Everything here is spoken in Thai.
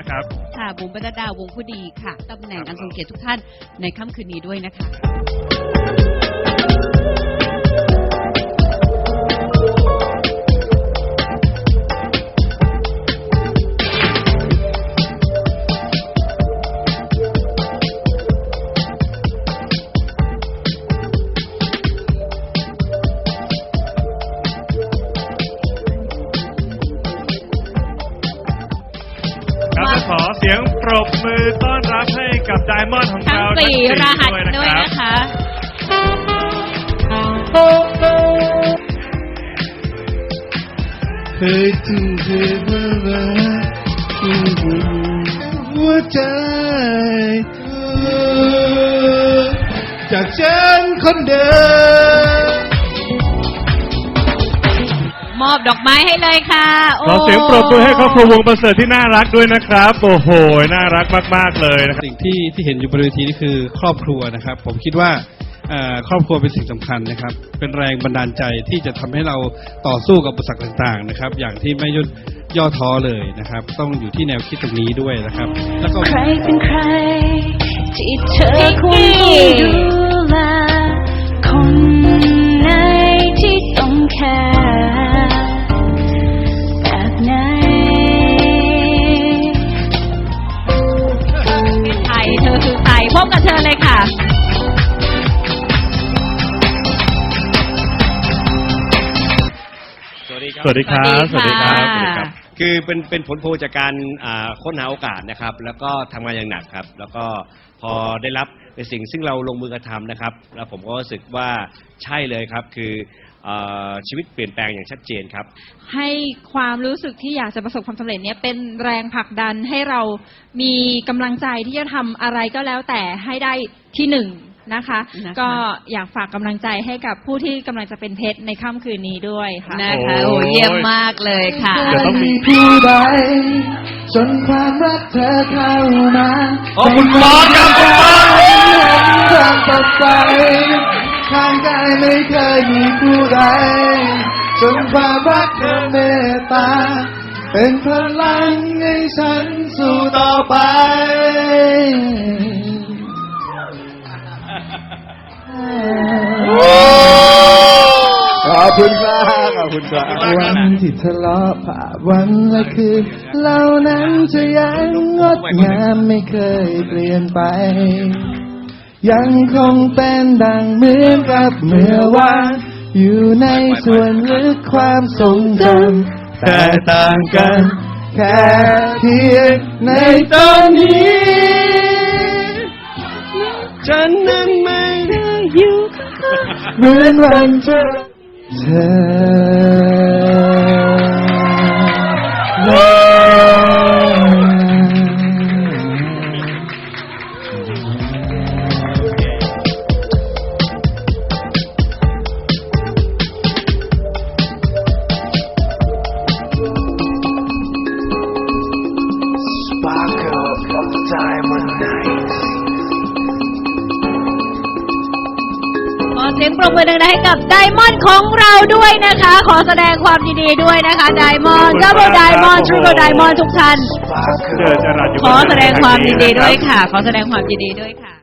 นะครับ ค่ะบุ๋มปนัดดาวงผู้ดีค่ะตำแหน่งอันทรงเกียรติทุกท่านในค่ำคืนนี้ด้วยนะคะ ขอเสียงปรบมือต้อนรับให้กับไดมอนด์ของทั้งเราสี่รหัสด้วยด้วยนะครับนะคะเคยจึงเคยเมื่อรักหัวใจเธอจากฉันคนเดิม อบดอกไม้ให้เลยค่ะโขอเสียงปรบมือให้ครอบครัววงประเสริฐที่น่ารักด้วยนะครับ โอ้โห น่ารักมากๆเลยนะครับสิ่งที่ที่เห็นอยู่บนเวทีนี่คือครอบครัวนะครับ ผมคิดว่าเอ่อครอบครัวเป็นสิ่งสำคัญนะครับ เป็นแรงบันดาลใจที่จะทำให้เราต่อสู้กับอุปสรรคต่างๆนะครับ อย่างที่ไม่ย่นย่อท้อเลยนะครับ ต้องอยู่ที่แนวคิดตรงนี้ด้วยนะครับ แล้วก็ ใครเป็นใคร ที่เธอควรต้องดู สวัสดีครับ สวัสดีครับสวัสดีค่ะสวัสดีครับ คือเป็นเป็นผลโพลจากการอ่าค้นหาโอกาสนะครับ แล้วก็ทำงานอย่างหนักครับ แล้วก็พอได้รับในสิ่งซึ่งเราลงมือกระทำนะครับ แล้วผมก็รู้สึกว่าใช่เลยครับ คืออ่าชีวิตเปลี่ยนแปลงอย่างชัดเจนครับ ให้ความรู้สึกที่อยากจะประสบความสำเร็จเนี้ยเป็นแรงผลักดันให้เรามีกำลังใจที่จะทำอะไรก็แล้วแต่ให้ได้ที่หนึ่ง นะคะ นะคะ ก็อยากฝากกำลังใจให้กับผู้ที่กำลังจะเป็นเพชรในค่ำคืนนี้ด้วยค่ะ นะคะโอ้โอ้ย เยี่ยมมากเลยค่ะ เดี๋ยวต้องมี ผู้ใดจนความรักเธอเข้ามาขอบคุณบอสครับคุณบอสความสดใสข้างกายไม่เคยมีผู้ใดจนความรักเธอเมตตา เป็นพลังให้ฉันสู้ต่อไป คุณครับขอบคุณครับวันที่ทะเลาะผ่าวันและคืนเหล่านั้นจะยังงดงามไม่เคยเปลี่ยนไป ยังคงเป็นดังเหมือนกับเมื่อวานอยู่ในส่วนลึกความทรงจำแต่ต่างกัน แค่เพียงในตอนนี้ ฉันนั้นไม่ได้อยู่เหมือนวันเธอ เธอข สียงปรบมือดังๆให้กับไดมอนด์ของเราด้วยนะคะ ขอแสดงความยินดีด้วยนะคะไดมอนด์ดับเบิลไดมอนด์ทริปเปิลไดมอนด์ทุกท่าน เจอจรัสอยู่ขอแสดงความยินดีด้วยค่ะ ขอแสดงความยินดีด้วยค่ะ